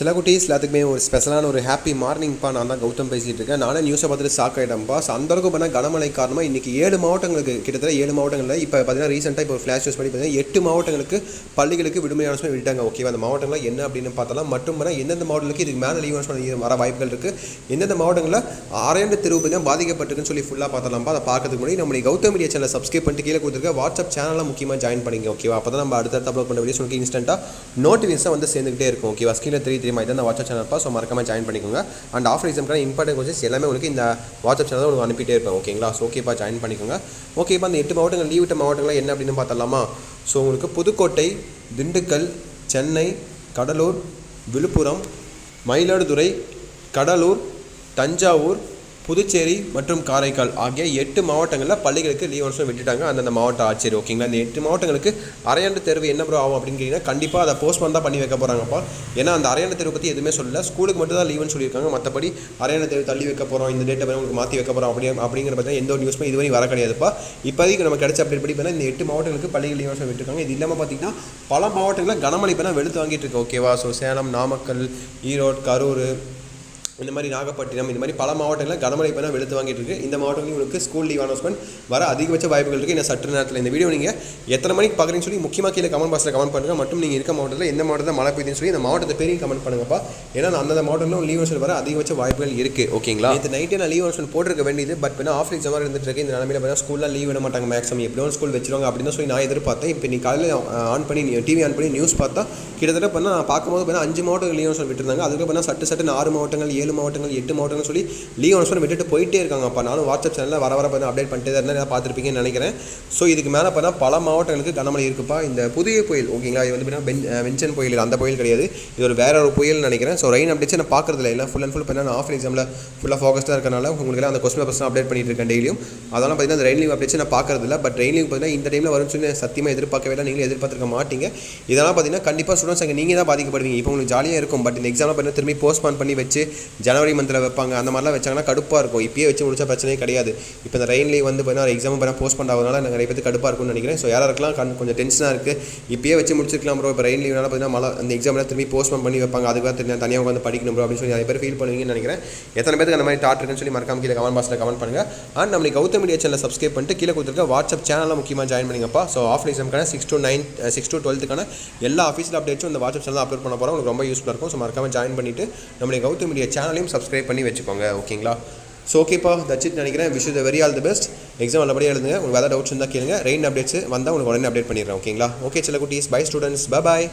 சில குட்டீஸ் எல்லாத்துக்குமே ஒரு ஸ்பெஷலான ஒரு ஹாப்பி மார்னிங்ப்பா நான் தான் கௌதம் பேசிகிட்டு இருக்கேன். நானே நியூஸை பார்த்துட்டு ஷாக் ஆகிட்டேன்ப்பா ஸோ அந்த அளவுக்கு பண்ண கனமழை காரணமாக இன்றைக்கி ஏழு மாவட்டங்களுக்கு கிட்டத்தட்ட ஏழு மாவட்டங்களில் இப்போ பார்த்தீங்கன்னா ரீசெண்டாக இப்போ ஃப்ளாஷ் நியூஸ் படி பார்த்தீங்கன்னா எட்டு மாவட்டங்களுக்கு பள்ளிகளுக்கு விடுமுறை அனுசமே விட்டாங்க ஓகேவா அந்த மாவட்டங்களில் என்ன அப்படின்னு பார்த்தாலும் மற்றும் பண்ணால் எந்தெந்த மாவட்டங்களுக்கு இதுக்கு மேலே லீவ் அனுசமே வர வாய்ப்புகள் இருக்குது எந்தெந்த மாவட்டங்களில் ஆரண்டு தெருவு பார்த்தீங்கன்னா பாதிக்கப்பட்டிருக்குன்னு சொல்லி ஃபுல்லாக பார்த்தலாம்ப்பா அதை பார்க்கறதுக்கு முன்னாடி நம்மளுடைய கௌதம் மீடியா சேனலை சப்ஸ்கிரைப் பண்ணிட்டு கீழே கொடுத்துருக்க வாட்ஸ்அப் சேனலில் முக்கியமாக ஜாயின் பண்ணிங்க ஓகேவா அப்போ தான் நம்ம அடுத்தடுத்து அப்லோட் பண்ண வீடியோஸ் உங்களுக்கு இன்ஸ்டன்ட்டாக நோட்டிஃபிகேஷன் வந்து சேர்ந்துக்கிட்டே இருக்கும். ஓகேவா ஸ்க்ரீனில் இதே மாதிரி தான் இந்த வாட்ஸ்அப் சேனல்ப்பா ஸோ மறக்காமல் ஜாயின் பண்ணிக்கோங்க. அண்ட் ஆஃபர் எக்ஸாம்க்கான இம்பார்ட்டன்ட் கொஸ்டின்ஸ் எல்லாமே உங்களுக்கு இந்த வாட்ஸ்அப் சேனல் உங்களுக்கு அனுப்பிட்டே இருப்பேன். ஓகேங்களா ஸோ ஓகேப்பா ஜாயின் பண்ணிக்கோங்க. ஓகேப்பா அந்த எட்டு மாவட்டங்கள் லீவ் விட்ட மாவட்டங்கள் என்ன அப்படின்னு பார்த்தலாமா ஸோ உங்களுக்கு புதுக்கோட்டை திண்டுக்கல் சென்னை கடலூர் விழுப்புரம் மயிலாடுதுறை கடலூர் தஞ்சாவூர் புதுச்சேரி மற்றும் காரைக்கால் ஆகிய எட்டு மாவட்டங்களில் பள்ளிகளுக்கு லீவ் வருஷம் விட்டுட்டாங்க. அந்தந்த மாவட்ட ஆட்சியர் ஓகேங்களா இந்த எட்டு மாவட்டங்களுக்கு அரையாண்டு தேர்வு என்ன ப்ரோ ஆகும் அப்படின்னு கேட்டிங்கன்னா கண்டிப்பாக அதை போஸ்ட்போன் தான் பண்ணி வைக்க போகிறாங்கப்பா ஏன்னா அந்த அரையாண்டு தேர்வு பற்றி எதுவுமே சொல்லல. ஸ்கூலுக்கு மட்டும் தான் லீவுன்னு சொல்லியிருக்காங்க. மற்றபடி அரையாண்டு தேர்வு தள்ளி வைக்க போகிறோம் இந்த டேட்டை உங்களுக்கு மாற்றி வைக்க போகிறோம் அப்படி அப்படிங்கிற பார்த்தீங்கன்னா எந்த ஒரு நியூஸுமே இதுவரை வர கிடையாதுப்பா. இப்போதைக்கு நம்ம கிடைச்ச அப்டேட் படி இந்த எட்டு மாவட்டங்களுக்கு பள்ளிகள் லீவ் வருஷம் விட்டுருக்காங்க. இது இல்லாமல் பார்த்தீங்கன்னா பல மாவட்டங்களில் கனமழை இப்போ வெளுத்து வாங்கிட்டு இருக்கு. ஓகேவா ஸோ சேலம் நாமக்கல் ஈரோடு கரூர் இந்த மாதிரி நாகப்பட்டினம் இந்த மாதிரி பல மாவட்டங்களில் கனமழை பெய்ய வெளுத்து வாங்கிட்டு இருக்கு இந்த மாவட்டங்களில் உங்களுக்கு ஸ்கூல் லீவ் அனௌன்ஸ்மெண்ட் வர அதிகபட்ச வாய்ப்புகள் இருக்குது இந்த சற்று நேரத்தில் இந்த வீடியோ நீங்கள் எத்தனை மணிக்கு பார்க்குறீங்கன்னு சொல்லி முக்கியமாக கீழே கமெண்ட் பாக்ஸில் கமெண்ட் பண்ணுங்கள் மட்டும் நீங்கள் இருக்க மாவட்டத்தில் எந்த மாவட்டத்தில் மழை பெய்யுதுன்னு சொல்லி இந்த மாவட்டத்தை பேரையும் கமெண்ட் பண்ணுங்கப்பா. ஏன்னா அந்தந்த மாவட்டங்களும் லீவ் அனௌன்ஸ்மெண்ட் வர அதிகபட்ச வாய்ப்புகள் இருக்குது ஓகேங்களா? இது நைட்டே நான் லீவ் அனௌன்ஸ்மெண்ட் போட்டிருக்க வேண்டியது பட் பண்ணால் ஆஃப் எக்ஸாமாக இருந்துட்டு இருக்கு இந்த நிலமையில பார்த்தா ஸ்கூலில் லீவ் விட மாட்டாங்க மேக்ஸிமம் எப்படியோ ஸ்கூல் வச்சிருவாங்க அப்படின்னு சொல்லி நான் எதிர்பார்த்தேன். இப்போ நீ காலையில் ஆன் பண்ணி டிவி ஆன் பண்ணி நியூஸ் பார்த்தா கிட்டத்தட்ட பண்ணால் நான் பார்க்கும்போது பார்த்தா அஞ்சு மாவட்டங்கள் லீவ் அனௌன்ஸ்மெண்ட் விட்டுருந்தாங்க. அதுக்கு சட்டு சட்டு ஆறு மாவட்டங்கள் ஏழு மாவட்டங்கள் எட்டு மாவட்டங்கள் சொல்லி லீவ் அனௌன்ஸ்மெண்ட் விட்டுட்டு போயிட்டே இருக்காங்க. அப்போ நானும் வாட்ஸ்அப் சேனலில் வர வர பண்ண அப்டேட் பண்ணிட்டே தான் இருந்தால் பார்த்துருப்பீங்கன்னு நினைக்கிறேன். ஸோ இதுக்கு மேலே பார்த்தா பல மாவட்டங்களுக்கு கனமழை இருக்குப்பா. இந்த புதிய புயல் ஓகேங்களா இது வந்து பார்த்தீங்கன்னா பென் வெஞ்சன் புயல் அந்த புயல் கிடையாது. இது ஒரு வேற ஒரு புயல் நினைக்கிறேன். ஸோ ரெயின் அப்டேட்ஸ் நான் பார்க்குறதில்ல. இல்லை ஃபுல் அண்ட் ஃபுல் பண்ணால் நான் ஆஃப் எக்ஸாமில் ஃபுல்லாக ஃபோக்கஸ்டாக இருக்கனால உங்களுக்கு அந்த கொஸ்டின் பேப்பர்ஸ் அப்டேட் பண்ணிட்டு இருக்கேன் டெய்லியும் அதெல்லாம் பார்த்தீங்கன்னா அந்த ரெயின் லீவ் அப்டேட்ஸ் நான் பார்க்குறதில்ல. பட் ரெயின் லீவ் பார்த்தீங்கன்னா இந்த டைமில் வரும்னு சொல்லி சத்தியமாக எதிர்பார்க்கவே இல்லை. நீங்களும் எதிர்பார்த்துருக்க மாட்டீங்க. இதெல்லாம் பார்த்தீங்கன்னா கண்டிப்பாக ஸ்டூடெண்ட்ஸ் அங்கே நீங்கள் தான் பாதிக்கப்படுவீங்க. இப்போ உங்களுக்கு ஜாலியாக இருக்கும். பட் இந்த எக்ஸாமில் பார்த்தீங்கன்னா திரும்பி போஸ்ட்பான் பண்ணி வச்சு ஜனவரி மந்தில் வைப்பாங்க. அந்த மாதிரிலாம் வச்சாங்கன்னா கடுப்பாக இருக்கும். இப்பயே வச்சு முடிச்சா பிரச்சனையே கிடையாது. இப்போ இந்த ரெயின்லேயே வந்து பார்த்தீங்கன்னா எக்ஸாம் பண்ண போஸ்ட் பண்ணாதனால நாங்கள் நிறைய பேருக்கு கடுப்பாக இருக்கும்னு நினைக்கிறேன். ஸோ யாராருக்கெல்லாம் கண் கொஞ்சம் டென்ஷனாக இருக்குது இப்பயே வச்சு முடிச்சிருக்கலாம் ப்ரோ இப்போ ரெயின் லீவ்னால பார்த்தீங்கன்னா மழை அந்த எக்ஸாம்லாம் திரும்பி போஸ்ட்போன் பண்ணி வைப்பாங்க. அதுக்காக தெரியும் தனியாக உட்காந்து படிக்கணும் ப்ரோ அப்படின்னு சொல்லி நிறைய பேர் ஃபீல் பண்ணுவீங்கன்னு நினைக்கிறேன். எத்தனை பேருக்கு அந்த மாதிரி தாட் இருக்குன்னு சொல்லி மறக்காம கீழே கமெண்ட் பாக்ஸில் கமெண்ட் பண்ணுங்கள் அண்ட் நம்மளுக்கு கௌதம் மீடியா சேனல் சப்ஸ்கிரைப் பண்ணிட்டு கீழே கொடுத்துருக்க வாட்ஸ்அப் சேனலில் முக்கியமாக ஜாயின் பண்ணிங்கப்பா. So of எக்ஸாம்க்கான six to nine six eh, to டுவெல்த்துக்கான எல்லா ஆஃபீஸில் அப்டேட்ஸும் இந்த வாட்ஸ்அப் சேனல் அப்லோட் பண்ண போகிறோம் உங்களுக்கு ரொம்ப யூஸ்ஃபுல்லாக இருக்கும். ஸோ மறக்காம ஜாயின் பண்ணிவிட்டு நம்மளுடைய கௌதம் மீடியா சேனலையும் சப்ஸ்கிரைப் பண்ணி வச்சுக்கோங்க ஓகேங்களா ஸோ ஓகேப்பா தட்ஸ் நினைக்கிறேன். Wish the very all the best exam நல்லபடியாக எழுதுங்க. உங்களுக்கு வேறு டவுட்ஸ் இருந்தால் கேளுங்க. ரெயின் அப்டேட்ஸ் வந்தால் உங்களுக்கு உடனே அப்டேட் பண்ணிடுறேன் ஓகேங்களா ஓகே சில குட்டீஸ். By students bye